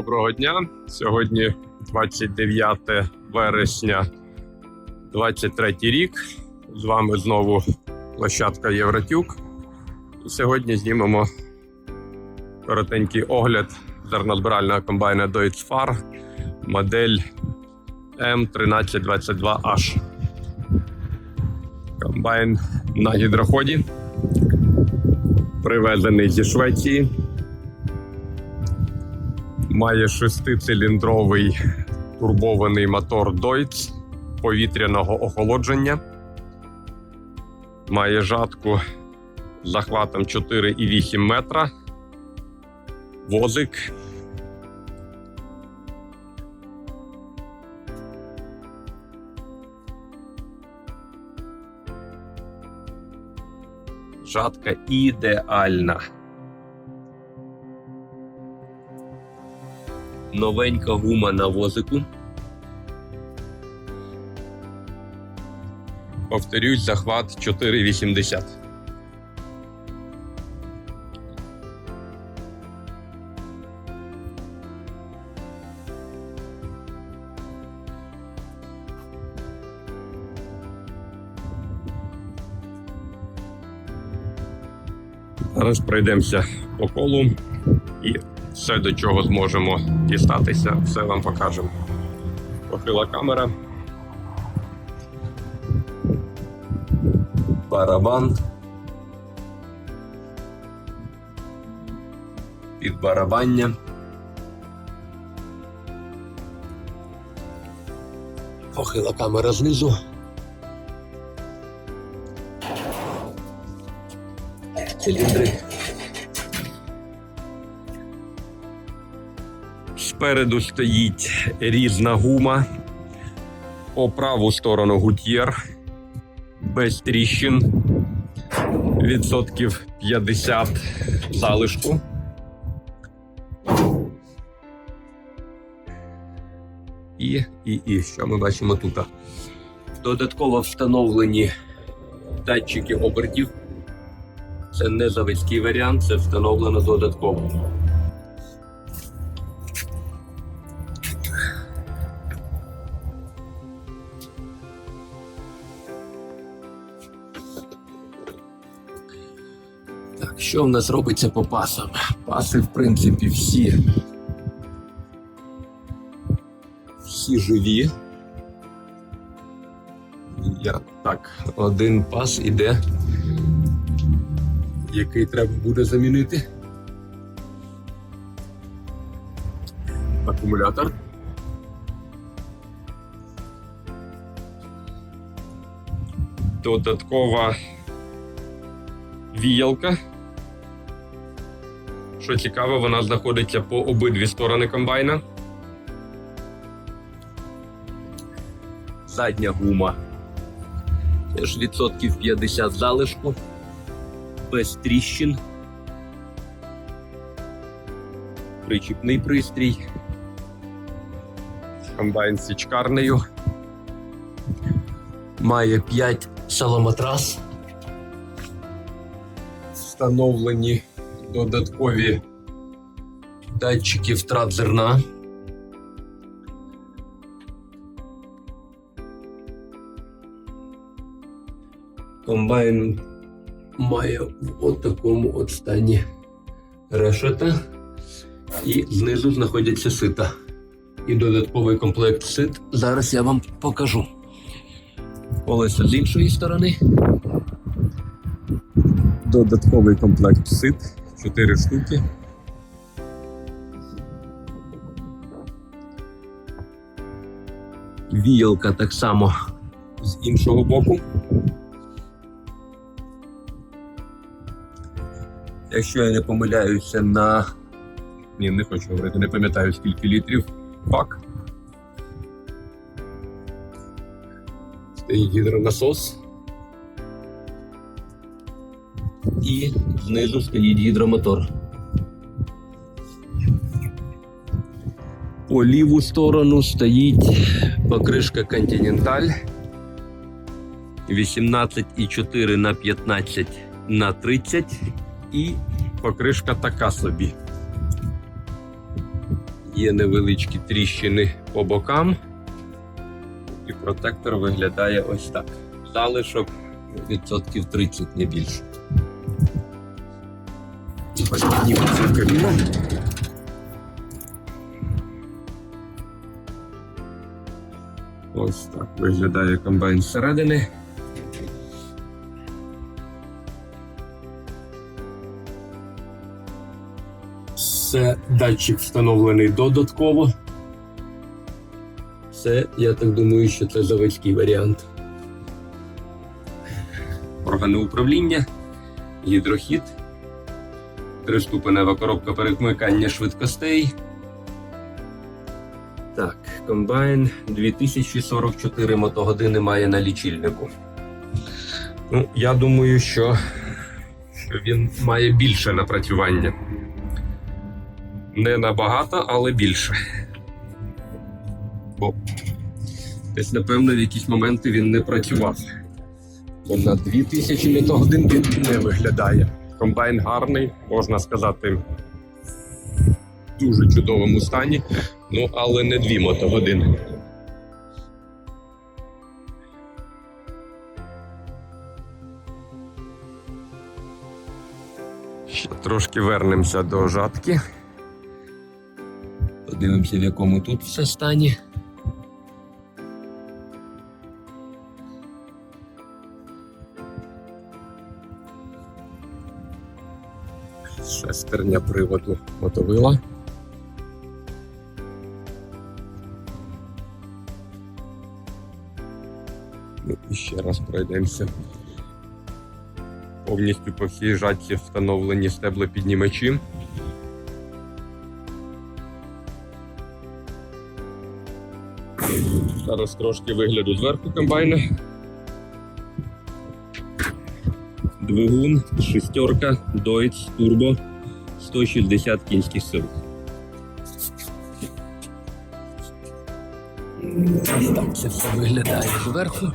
Доброго дня. Сьогодні 29 вересня 23 рік. З вами знову площадка Євротюк. І сьогодні знімемо коротенький огляд зернозбирального комбайна Deutz модель М1322H. Комбайн на гідроході. Привезений зі Швеції. Має шестициліндровий турбований мотор Deutz повітряного охолодження. Має жатку з захватом 4,8 метра. Возик. Жатка ідеальна. Новенька гума на возику. Повторюсь, захват 4,80. Зараз пройдемося по колу і все, до чого зможемо дістатися, все вам покажемо. Похила камера. Барабан. Підбарабання. Похила камера знизу. Циліндри. Спереду стоїть різна гума. По праву сторону гутьєр без тріщин. Відсотків 50 залишку. І, і, і що ми бачимо тут? Додатково встановлені датчики обертів. Це не заводський варіант, це встановлено додатково. Що в нас робиться по пасам? Паси, в принципі, всі. Всі живі. Я так, один пас іде, який треба буде замінити. Акумулятор. Додаткова віялка. Що цікаво, вона знаходиться по обидві сторони комбайна. Задня гума. Теж відсотків 50 залишку. Без тріщин. Причіпний пристрій. Комбайн січкарнею. Має 5 саломатрас. Встановлені додаткові датчики втрат зерна. Комбайн має в от такому от стані решета, і знизу знаходяться сита. І додатковий комплект сит. Зараз я вам покажу. Колеса з іншої сторони. Додатковий комплект сит. 4 штуки. Віялка так само з іншого боку. Якщо я не помиляюся на. Ні, не хочу говорити, не пам'ятаю скільки літрів бак. Стоїть гідронасос. Знизу стоїть гідромотор. По ліву сторону стоїть покришка Continental 18,4 на 15 на 30 і покришка така собі. Є невеличкі тріщини по бокам. І протектор виглядає ось так. Залишок відсотків 30, не більше. Ось піднімемося в кабіну. Ось так виглядає комбайн зсередини. Це датчик встановлений додатково. Це, я так думаю, що це заводський варіант. Органи управління, гідрохід, триступенева коробка перемикання швидкостей. Так, комбайн 2044 мотогодини має на лічильнику. Ну, я думаю, що, що він має більше напрацювання. Не набагато, але більше. Бо десь, напевно, в якісь моменти він не працював. Бо на 2000 мотогодин він не виглядає. Комбайн гарний, можна сказати, в дуже чудовому стані. Ну, але не дві мотогодини. Ще трошки вернемося до жатки. Подивимося, в якому тут все стані. Шестерня приводу мотовила. Ну, і ще раз пройдемося. Повністю по всій жатці встановлені стеблопіднімачі. Зараз трошки вигляду зверху комбайна. Двигун, шестерка, Deutz Turbo, 160 кінських сил. Ось так це все виглядає зверху.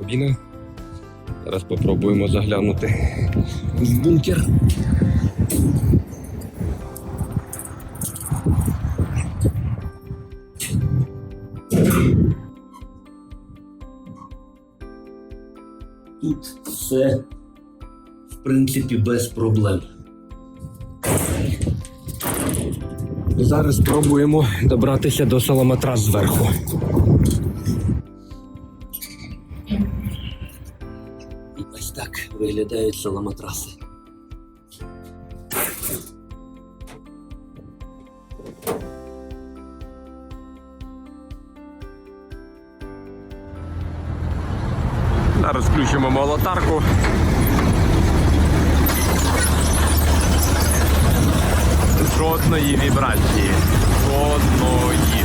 Кабіна. Зараз попробуємо заглянути в бункер. Тут все, принципі, без проблем. Зараз спробуємо добратися до саламатрас зверху. Ось так виглядають саламатраси. Зараз включимо молотарку. Жодної вібрації. Жодної.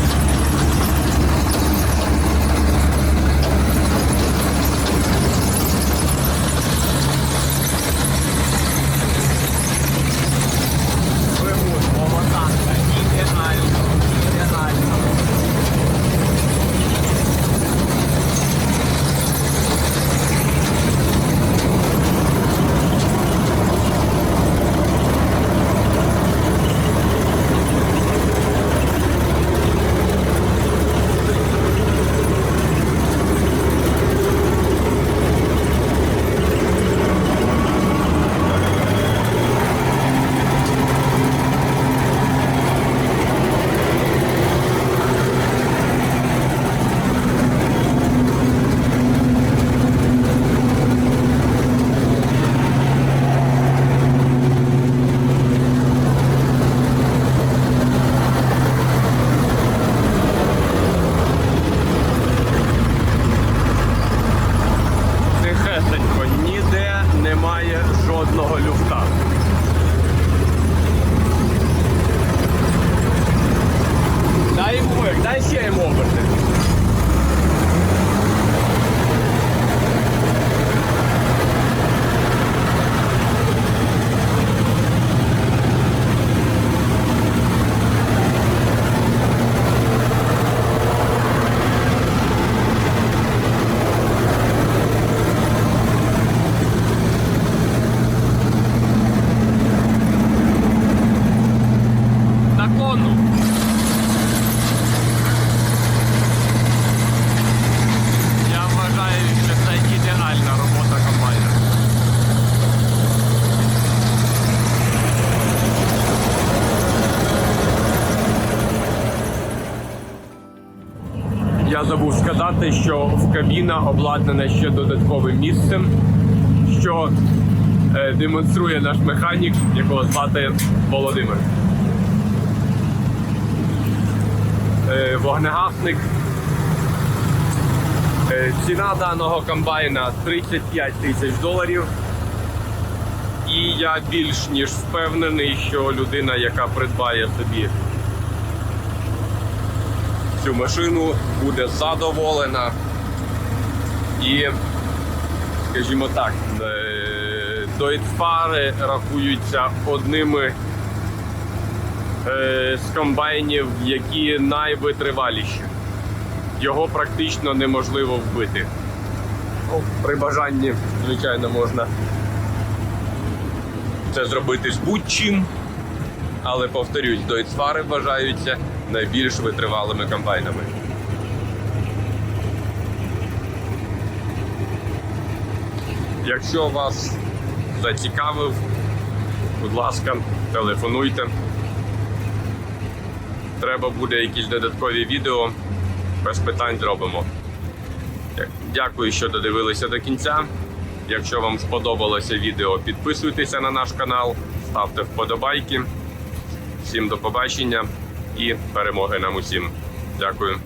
Olha o забув сказати, що в кабіна обладнана ще додатковим місцем, що е, демонструє наш механік, якого звати Володимир. Е, вогнегасник. Е, ціна даного комбайна 35 тисяч доларів. І я більш ніж впевнений, що людина, яка придбає собі цю машину, буде задоволена. І, скажімо так, е, Deutz-Fahrer рахуються одними е, з комбайнів, які найвитриваліші. Його практично неможливо вбити. Ну, при бажанні, звичайно, можна це зробити з будь-чим. Але повторюсь, дойцвари вважаються найбільш витривалими комбайнами. Якщо вас зацікавив, будь ласка, телефонуйте. Треба буде якісь додаткові відео, без питань зробимо. Дякую, що додивилися до кінця. Якщо вам сподобалося відео, підписуйтеся на наш канал, ставте вподобайки. Всім до побачення і перемоги нам усім. Дякую.